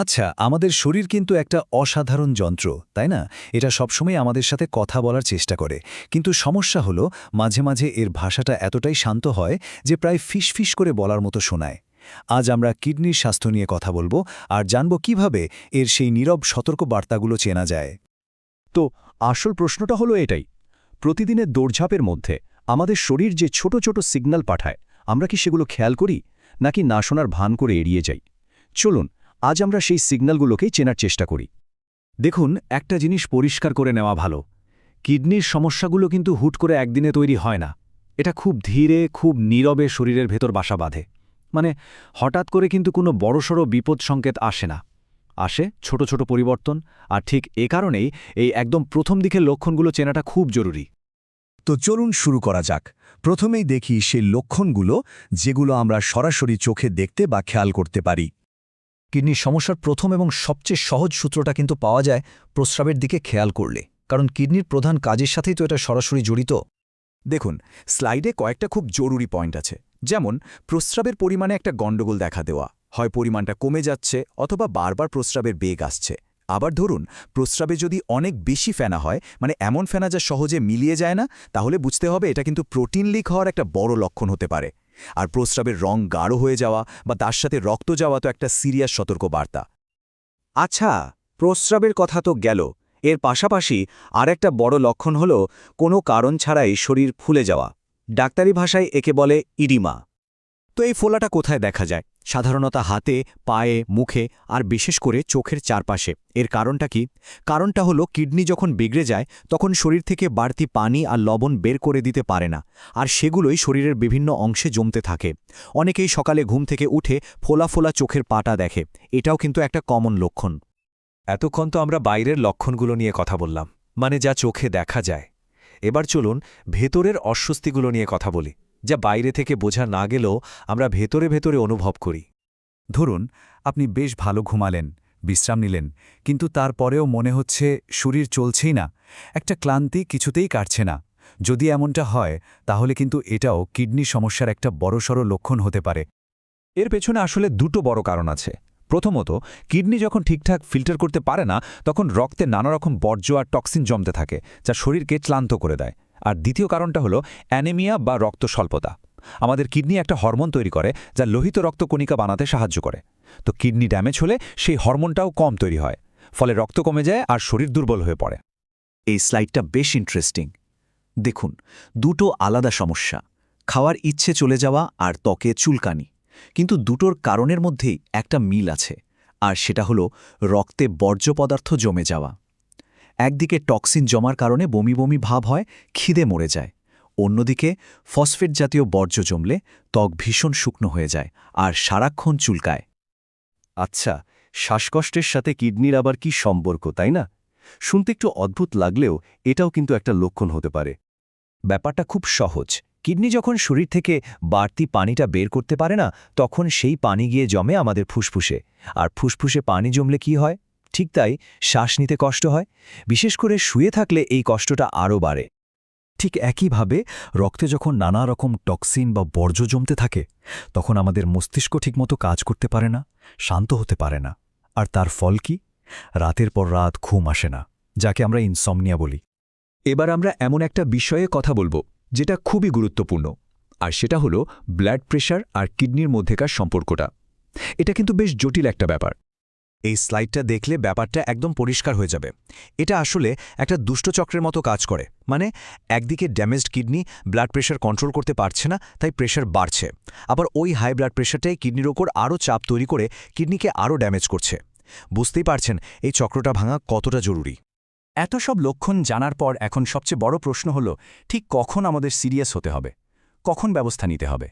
আচ্ছা আমাদের শরীর কিন্তু একটা অসাধারণ যন্ত্র, তাই না? এটা সবসময় আমাদের সাথে কথা বলার চেষ্টা করে। কিন্তু সমস্যা হলো, মাঝে মাঝে এর ভাষাটা এতটাই শান্ত হয় যে প্রায় ফিসফিস করে বলার মতো শোনায়। আজ আমরা কিডনির স্বাস্থ্য নিয়ে কথা বলব আর জানব কীভাবে এর সেই নীরব সতর্ক বার্তাগুলো চেনা যায়। তো, আসল প্রশ্নটা হলো এটাই। প্রতিদিনের দৌড়ঝাঁপের মধ্যে আমাদের শরীর যে ছোট ছোট সিগন্যাল পাঠায়, আমরা কি সেগুলো খেয়াল করি? নাকি না শোনার ভান করে এড়িয়ে যাই? চলুন আজ আমরা সেই সিগন্যালগুলোকেই চেনার চেষ্টা করি। দেখুন, একটা জিনিস পরিষ্কার করে নেওয়া ভালো। কিডনির সমস্যাগুলো কিন্তু হুট করে একদিনে তৈরি হয় না। এটা খুব ধীরে, খুব নীরবে শরীরের ভেতর বাসা বাঁধে। মানে হঠাৎ করে কিন্তু কোনো বড়সড় বিপদ সংকেত আসে না। আসে ছোট ছোট পরিবর্তন, আর ঠিক এ কারণেই এই একদম প্রথম দিকের লক্ষণগুলো চেনাটা খুব জরুরি। তো চলুন শুরু করা যাক। প্রথমেই দেখি সেই লক্ষণগুলো যেগুলো আমরা সরাসরি চোখে দেখতে বা খেয়াল করতে পারি। কিডনির সমস্যার প্রথম এবং সবচেয়ে সহজ সূত্রটা কিন্তু পাওয়া যায় প্রস্রাবের দিকে খেয়াল করলে। কারণ কিডনির প্রধান কাজের সাথেই তো এটা সরাসরি জড়িত। দেখুন, স্লাইডে কয়েকটা খুব জরুরি পয়েন্ট আছে। যেমন, প্রস্রাবের পরিমাণে একটা গণ্ডগোল দেখা দেওয়া। হয় পরিমাণটা কমে যাচ্ছে অথবা বারবার প্রস্রাবের বেগ আসছে। আবার ধরুন, প্রস্রাবে যদি অনেক বেশি ফেনা হয় মানে এমন ফেনা যা সহজে মিলিয়ে যায় না, তাহলে বুঝতে হবে এটা কিন্তু প্রোটিন লিক হওয়ার একটা বড় লক্ষণ হতে পারে। আর প্রস্রাবের রং গাঢ় হয়ে যাওয়া বা তার সাথে রক্ত যাওয়া তো একটা সিরিয়াস সতর্ক বার্তা আচ্ছা প্রস্রাবের কথা তো গেল। এর পাশাপাশি আর একটা বড় লক্ষণ হল কোনো কারণ ছাড়াই শরীর ফুলে যাওয়া। ডাক্তারি ভাষায় একে বলে ইডিমা। তো এই ফোলাটা কোথায় দেখা যায়? সাধারণত হাতে, পায়ে, মুখে আর বিশেষ করে চোখের চারপাশে। এর কারণটা কি? কারণটা হলো কিডনি যখন বিগড়ে যায়, তখন শরীর থেকে বাড়তি পানি আর লবণ বের করে দিতে পারে না, আর সেগুলোই শরীরের বিভিন্ন অংশে জমতে থাকে। অনেকেই সকালে ঘুম থেকে উঠে ফোলা ফোলা চোখের পাটা দেখে। এটাও কিন্তু একটা কমন লক্ষণ। এতক্ষণ তো আমরা বাইরের লক্ষণগুলো নিয়ে কথা বললাম মানে যা চোখে দেখা যায়। এবার চলুন ভেতরের অস্বস্তিগুলো নিয়ে কথা বলি। যা বাইরে থেকে বোঝা না গেলেও আমরা ভেতরে ভেতরে অনুভব করি। ধরুন, আপনি বেশ ভালো ঘুমালেন, বিশ্রাম নিলেন, কিন্তু তারপরেও মনে হচ্ছে শরীর চলছেই না, একটা ক্লান্তি কিছুতেই কাটছে না। যদি এমনটা হয়, তাহলে কিন্তু এটাও কিডনি সমস্যার একটা বড়সড় লক্ষণ হতে পারে। এর পেছনে আসলে দুটো বড় কারণ আছে। প্রথমত, কিডনি যখন ঠিকঠাক ফিল্টার করতে পারে না, তখন রক্তে নানা রকম বর্জ্য আর টক্সিন জমতে থাকে, যা শরীরকে ক্লান্ত করে দেয়। আর দ্বিতীয় কারণটা হলো অ্যানেমিয়া বা রক্ত স্বল্পতা আমাদের কিডনি একটা হরমোন তৈরি করে যা লোহিত রক্তকণিকা বানাতে সাহায্য করে। তো কিডনি ড্যামেজ হলে সেই হরমোনটাও কম তৈরি হয়, ফলে রক্ত কমে যায় আর শরীর দুর্বল হয়ে পড়ে। এই স্লাইডটা বেশ ইন্টারেস্টিং। দেখুন, দুটো আলাদা সমস্যা, খাওয়ার ইচ্ছে চলে যাওয়া আর ত্বকে চুলকানি। কিন্তু দুটোর কারণের মধ্যেই একটা মিল আছে, আর সেটা হলো রক্তে বর্জ্য পদার্থ জমে যাওয়া। একদিকে টক্সিন জমার কারণে বমি বমি ভাব হয়, খিদে মরে যায়। অন্যদিকে ফসফেট জাতীয় বর্জ্য জমলে ত্বক ভীষণ শুকনো হয়ে যায় আর সারাক্ষণ চুলকায়। আচ্ছা শ্বাসকষ্টের সাথে কিডনির আবার কি সম্পর্ক, তাই না? শুনতে একটু অদ্ভুত লাগলেও এটাও কিন্তু একটা লক্ষণ হতে পারে। ব্যাপারটা খুব সহজ। কিডনি যখন শরীর থেকে বাড়তি পানিটা বের করতে পারে না, তখন সেই পানি গিয়ে জমে আমাদের ফুসফুসে। আর ফুসফুসে পানি জমলে কি হয়? ঠিক তাই শ্বাস নিতে কষ্ট হয়, বিশেষ করে শুয়ে থাকলে এই কষ্টটা আরও বাড়ে। ঠিক একইভাবে রক্তে যখন নানা রকম টক্সিন বা বর্জ্য জমতে থাকে, তখন আমাদের মস্তিষ্ক ঠিকমতো কাজ করতে পারে না, শান্ত হতে পারে না। আর তার ফল কি? রাতের পর রাত ঘুম আসে না, যাকে আমরা ইনসমনিয়া বলি। এবার আমরা এমন একটা বিষয়ে কথা বলব, যেটা খুবই গুরুত্বপূর্ণ, আর সেটা হলো ব্লাড প্রেশার আর কিডনির মধ্যেকার সম্পর্কটা। এটা কিন্তু বেশ জটিল একটা ব্যাপার। এই স্লাইডটা দেখলে ব্যাপারটা একদম পরিষ্কার হয়ে যাবে। এটা আসলে একটা দুষ্টচক্রের মতো কাজ করে। মানে একদিকে damaged kidney blood pressure control করতে পারছে না, তাই প্রেশার বাড়ছে। আবার ওই হাই ব্লাড প্রেশারটাই কিডনির ওপর আরও চাপ তৈরি করে কিডনিকে আরও ড্যামেজ করছে। বুঝতেই পারছেন, এই চক্রটা ভাঙা কতটা জরুরি। এত সব লক্ষণ জানার পর এখন সবচেয়ে বড় প্রশ্ন হল, ঠিক কখন আমাদের সিরিয়াস হতে হবে? কখন ব্যবস্থা নিতে হবে?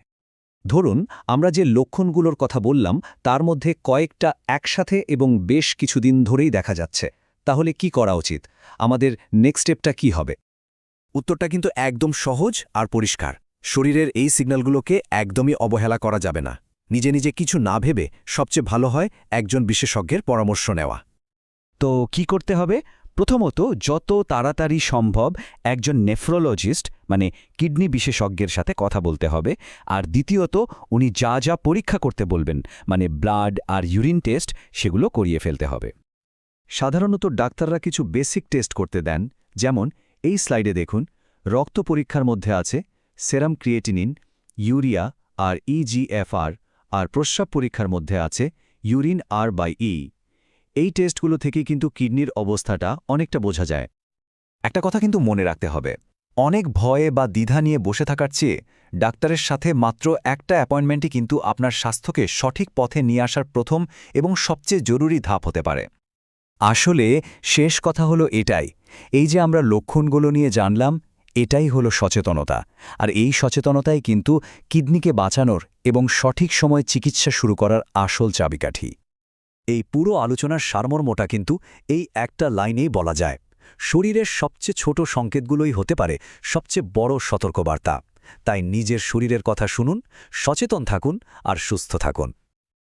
ধরুন, আমরা যে লক্ষণগুলোর কথা বললাম, তার মধ্যে কয়েকটা একসাথে এবং বেশ কিছুদিন ধরেই দেখা যাচ্ছে। তাহলে কি করা উচিত? আমাদের নেক্সট স্টেপটা কি হবে? উত্তরটা কিন্তু একদম সহজ আর পরিষ্কার। শরীরের এই সিগন্যালগুলোকে একদমই অবহেলা করা যাবে না। নিজে নিজে কিছু না ভেবে সবচেয়ে ভালো হয় একজন বিশেষজ্ঞের পরামর্শ নেওয়া। তো কি করতে হবে? প্রথমত, যত তাড়াতাড়ি সম্ভব একজন নেফ্রোলজিস্ট মানে কিডনি বিশেষজ্ঞের সাথে কথা বলতে হবে। আর দ্বিতীয়ত, উনি যা যা পরীক্ষা করতে বলবেন মানে ব্লাড আর ইউরিন টেস্ট, সেগুলো করিয়ে ফেলতে হবে। সাধারণত ডাক্তাররা কিছু বেসিক টেস্ট করতে দেন, যেমন এই স্লাইডে দেখুন, রক্ত পরীক্ষার মধ্যে আছে সেরাম ক্রিয়েটিনিন, ইউরিয়া আর ইজিএফআর আর প্রস্রাব পরীক্ষার মধ্যে আছে ইউরিন আর বাই ই এই টেস্টগুলো থেকে কিন্তু কিডনির অবস্থাটা অনেকটা বোঝা যায়। একটা কথা কিন্তু মনে রাখতে হবে। অনেক ভয়ে বা দ্বিধা নিয়ে বসে থাকার চেয়ে ডাক্তারের সাথে মাত্র একটা অ্যাপয়েন্টমেন্টই কিন্তু আপনার স্বাস্থ্যকে সঠিক পথে নিয়ে আসার প্রথম এবং সবচেয়ে জরুরি ধাপ হতে পারে। আসলে শেষ কথা হলো এটাই। এই যে আমরা লক্ষণগুলো নিয়ে জানলাম, এটাই হলো সচেতনতা। আর এই সচেতনতাই কিন্তু কিডনিকে বাঁচানোর এবং সঠিক সময়ে চিকিৎসা শুরু করার আসল চাবিকাঠি। এই পুরো আলোচনার সারমর্মটা কিন্তু এই একটা লাইনেই বলা যায়। শরীরের সবচেয়ে ছোট সংকেতগুলোই হতে পারে সবচেয়ে বড় সতর্কবার্তা। তাই নিজের শরীরের কথা শুনুন, সচেতন থাকুন আর সুস্থ থাকুন।